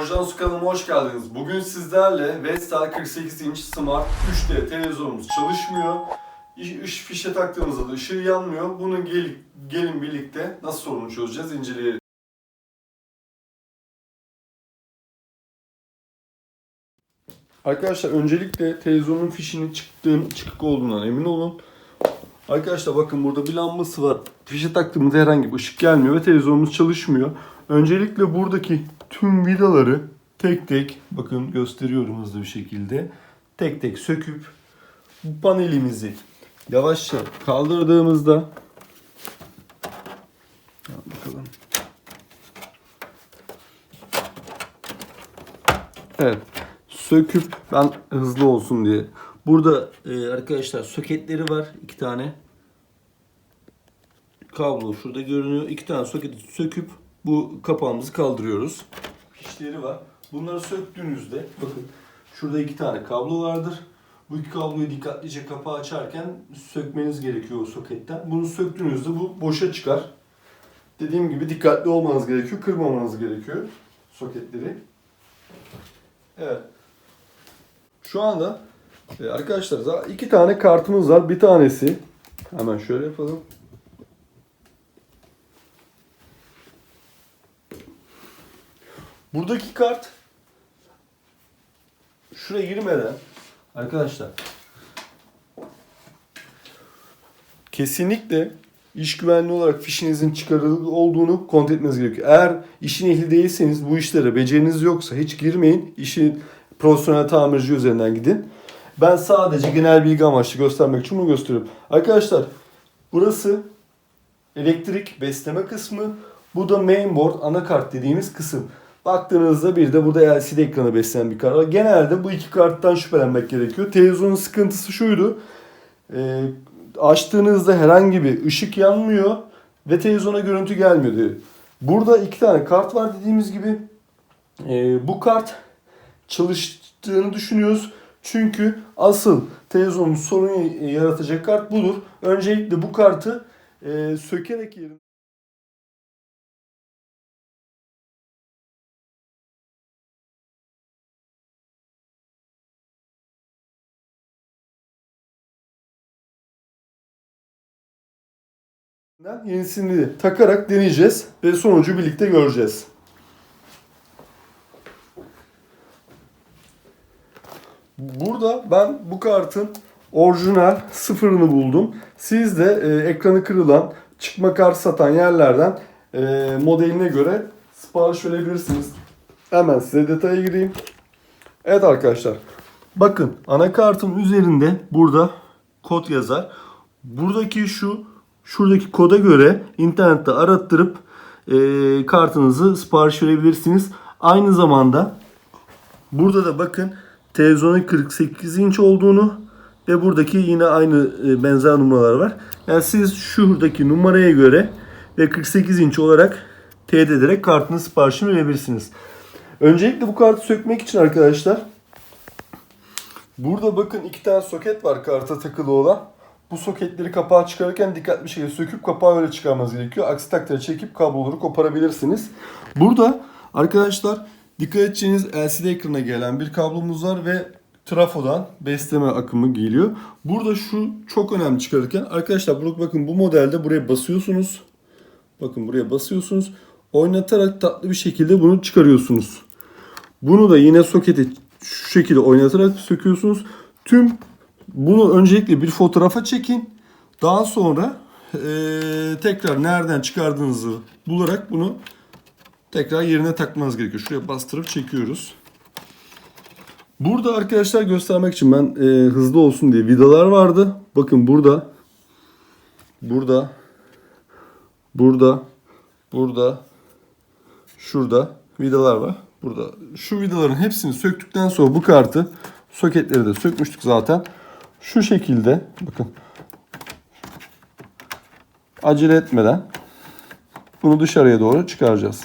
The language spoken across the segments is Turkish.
Orjans kanalıma hoş geldiniz. Bugün sizlerle Vestel 48 inç Smart 3D televizyonumuz çalışmıyor. İş, iş fişe taktığımızda da ışığı yanmıyor. Bunu gel, gelin birlikte nasıl sorunu çözeceğiz inceleyelim. Arkadaşlar öncelikle televizyonun fişinin çıktığın, çıkık olduğundan emin olun. Arkadaşlar bakın burada bir lambası var. Fişe taktığımızda herhangi bir ışık gelmiyor ve televizyonumuz çalışmıyor. Öncelikle buradaki tüm vidaları tek tek bakın gösteriyorum hızlı bir şekilde. Tek tek söküp bu panelimizi yavaşça kaldırdığımızda bakalım. Evet. Söküp ben hızlı olsun diye. Burada e, arkadaşlar soketleri var iki tane. Kablo şurada görünüyor. İki tane soketi söküp bu kapağımızı kaldırıyoruz. Fişleri var. Bunları söktüğünüzde bakın şurada iki tane kablo vardır. Bu iki kabloyu dikkatlice kapağı açarken sökmeniz gerekiyor o soketten. Bunu söktüğünüzde bu boşa çıkar. Dediğim gibi dikkatli olmanız gerekiyor. Kırmamanız gerekiyor soketleri. Evet. Şu anda e, arkadaşlar iki tane kartımız var. Bir tanesi hemen şöyle yapalım. Buradaki kart şuraya girmeden arkadaşlar kesinlikle iş güvenliği olarak fişinizin çıkarılı olduğunu kontrol etmeniz gerekiyor. Eğer işin ehli değilseniz bu işlere beceriniz yoksa hiç girmeyin. İşin profesyonel tamirci üzerinden gidin. Ben sadece genel bilgi amaçlı göstermek için bunu gösteriyorum. Arkadaşlar burası elektrik besleme kısmı. Bu da mainboard anakart dediğimiz kısım. Baktığınızda bir de burada LCD ekranı besleyen bir kart var. Genelde bu iki karttan şüphelenmek gerekiyor. Televizyonun sıkıntısı şuydu. Ee, açtığınızda herhangi bir ışık yanmıyor ve televizyona görüntü gelmiyordu. Burada iki tane kart var dediğimiz gibi. Ee, bu kart çalıştığını düşünüyoruz. Çünkü asıl televizyonun sorun yaratacak kart budur. Öncelikle bu kartı e, sökerek yerine yenisini takarak deneyeceğiz ve sonucu birlikte göreceğiz. Burada ben bu kartın orijinal sıfırını buldum. Siz de e, ekranı kırılan, çıkma kart satan yerlerden e, modeline göre sipariş verebilirsiniz. Hemen size detaya gireyim. Evet arkadaşlar. Bakın anakartın üzerinde burada kod yazar. Buradaki şu şuradaki koda göre internette arattırıp e, kartınızı sipariş verebilirsiniz. Aynı zamanda burada da bakın televizyonun 48 inç olduğunu ve buradaki yine aynı e, benzer numaralar var. Yani siz şuradaki numaraya göre ve 48 inç olarak teyit ederek kartını siparişini verebilirsiniz. Öncelikle bu kartı sökmek için arkadaşlar burada bakın iki tane soket var karta takılı olan. Bu soketleri kapağı çıkarırken dikkatli bir şekilde söküp kapağı öyle çıkarmanız gerekiyor. Aksi takdirde çekip kabloları koparabilirsiniz. Burada arkadaşlar dikkat edeceğiniz LCD ekrana gelen bir kablomuz var ve trafodan besleme akımı geliyor. Burada şu çok önemli çıkarırken arkadaşlar bakın bu modelde buraya basıyorsunuz. Bakın buraya basıyorsunuz. Oynatarak tatlı bir şekilde bunu çıkarıyorsunuz. Bunu da yine soketi şu şekilde oynatarak söküyorsunuz. Tüm bunu öncelikle bir fotoğrafa çekin. Daha sonra eee, tekrar nereden çıkardığınızı bularak bunu tekrar yerine takmanız gerekiyor. Şuraya bastırıp çekiyoruz. Burada arkadaşlar göstermek için ben eee, hızlı olsun diye vidalar vardı. Bakın burada, burada, burada, burada, şurada vidalar var. Burada şu vidaların hepsini söktükten sonra bu kartı soketleri de sökmüştük zaten. Şu şekilde bakın acele etmeden bunu dışarıya doğru çıkaracağız.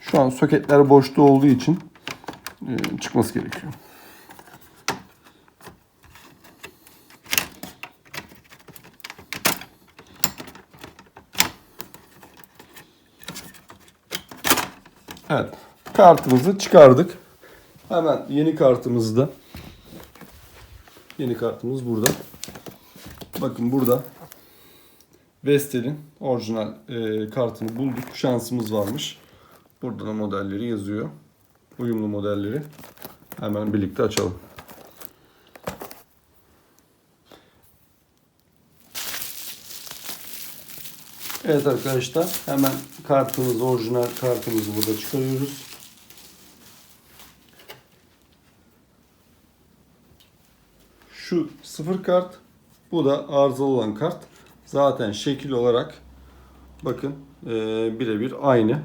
Şu an soketler boşta olduğu için e, çıkması gerekiyor. Evet. kartımızı çıkardık. Hemen yeni kartımızı da yeni kartımız burada. Bakın burada Vestel'in orijinal e, kartını bulduk. Şansımız varmış. Burada da modelleri yazıyor. Uyumlu modelleri. Hemen birlikte açalım. Evet arkadaşlar hemen kartımızı, orijinal kartımızı burada çıkarıyoruz. Şu sıfır kart, bu da arızalı olan kart. Zaten şekil olarak bakın eee, birebir aynı.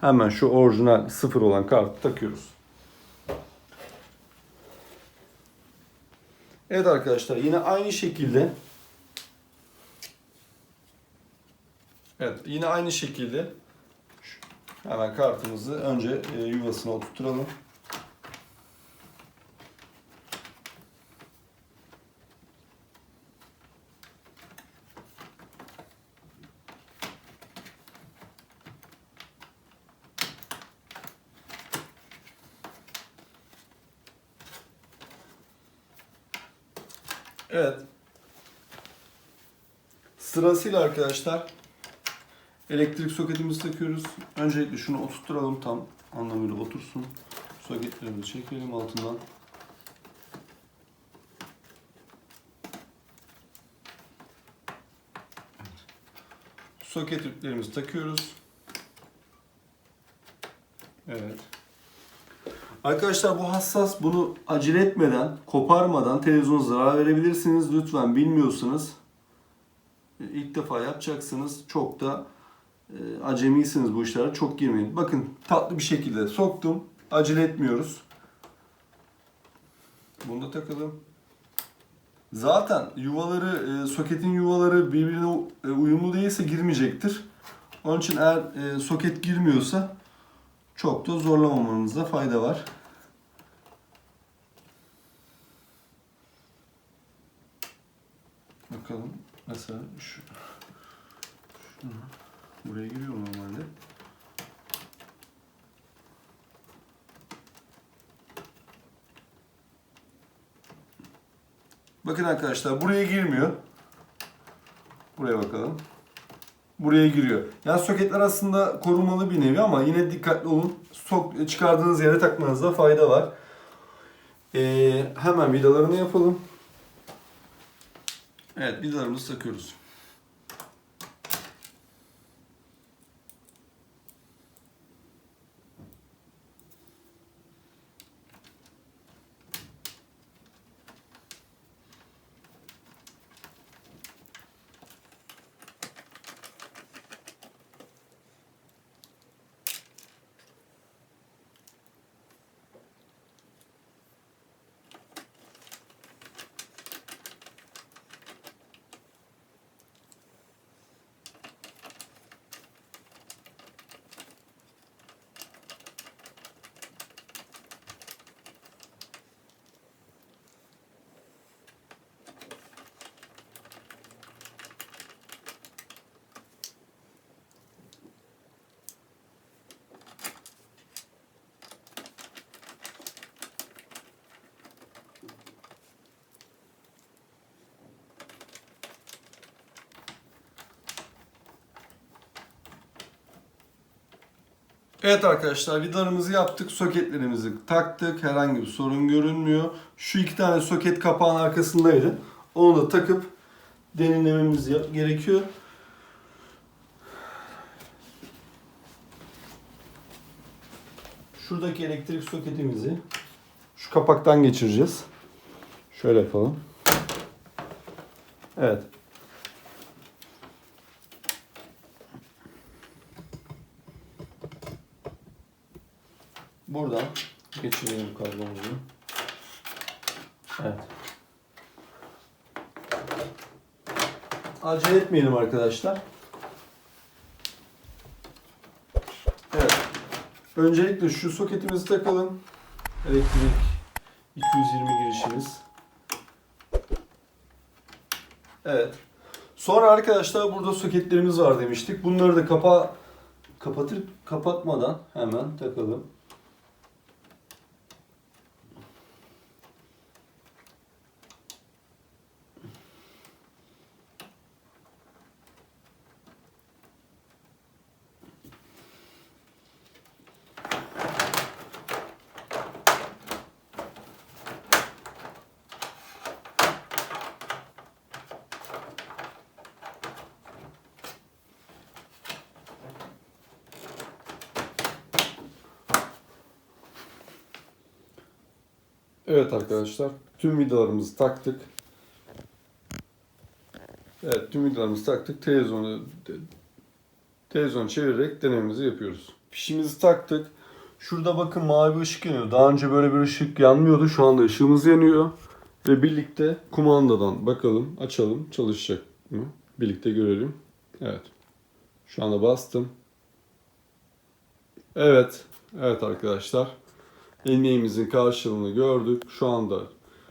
Hemen şu orijinal sıfır olan kartı takıyoruz. Evet arkadaşlar yine aynı şekilde Evet yine aynı şekilde hemen kartımızı önce e, yuvasına oturtturalım. Evet. Sırasıyla arkadaşlar elektrik soketimizi takıyoruz. Öncelikle şunu oturtturalım tam anlamıyla otursun. Soketlerimizi çekelim altından. Soket iplerimizi takıyoruz. Evet. Arkadaşlar bu hassas bunu acele etmeden, koparmadan televizyona zarar verebilirsiniz. Lütfen bilmiyorsanız e, ilk defa yapacaksınız. Çok da e, acemisiniz bu işlere. Çok girmeyin. Bakın tatlı bir şekilde soktum. Acele etmiyoruz. Bunu da takalım. Zaten yuvaları, e, soketin yuvaları birbirine e, uyumlu değilse girmeyecektir. Onun için eğer e, soket girmiyorsa çok da zorlamamanızda fayda var. Bakalım mesela şu şunu buraya giriyor normalde. Bakın arkadaşlar buraya girmiyor. Buraya bakalım. Buraya giriyor. Yani soketler aslında korumalı bir nevi ama yine dikkatli olun. Sok, çıkardığınız yere takmanızda fayda var. Ee, hemen vidalarını yapalım. Evet vidalarımızı takıyoruz. Evet arkadaşlar vidalarımızı yaptık, soketlerimizi taktık. Herhangi bir sorun görünmüyor. Şu iki tane soket kapağın arkasındaydı. Onu da takıp derinlememiz yap- gerekiyor. Şuradaki elektrik soketimizi şu kapaktan geçireceğiz. Şöyle yapalım. Evet. Buradan geçirelim kablomuzu. Evet. Acele etmeyelim arkadaşlar. Evet. Öncelikle şu soketimizi takalım. Elektrik 220 girişimiz. Evet. Sonra arkadaşlar burada soketlerimiz var demiştik. Bunları da kapa kapatır kapatmadan hemen takalım. Evet arkadaşlar, tüm vidalarımızı taktık. Evet, tüm vidalarımızı taktık. Televizyonu televizyon çevirerek denememizi yapıyoruz. Fişimizi taktık. Şurada bakın mavi ışık yanıyor. Daha önce böyle bir ışık yanmıyordu. Şu anda ışığımız yanıyor. Ve birlikte kumandadan bakalım, açalım, çalışacak mı? Birlikte görelim. Evet. Şu anda bastım. Evet. Evet arkadaşlar. Emeğimizin karşılığını gördük. Şu anda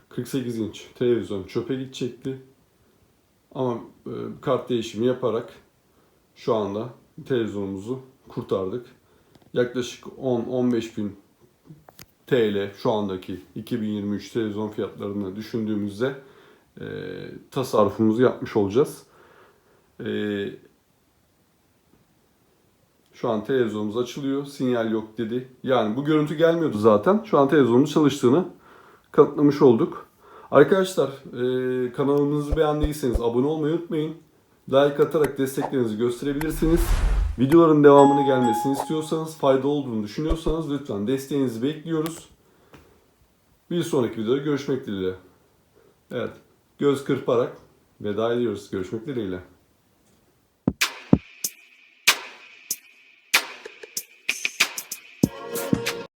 48 inç televizyon çöpe gidecekti. Ama e, kart değişimi yaparak şu anda televizyonumuzu kurtardık. Yaklaşık 10-15 bin TL şu andaki 2023 televizyon fiyatlarını düşündüğümüzde e, tasarrufumuzu yapmış olacağız. E, şu an televizyonumuz açılıyor. Sinyal yok dedi. Yani bu görüntü gelmiyordu zaten. Şu an televizyonumuz çalıştığını kanıtlamış olduk. Arkadaşlar e, kanalımızı beğendiyseniz abone olmayı unutmayın. Like atarak desteklerinizi gösterebilirsiniz. Videoların devamını gelmesini istiyorsanız, fayda olduğunu düşünüyorsanız lütfen desteğinizi bekliyoruz. Bir sonraki videoda görüşmek dileğiyle. Evet, göz kırparak veda ediyoruz. Görüşmek dileğiyle.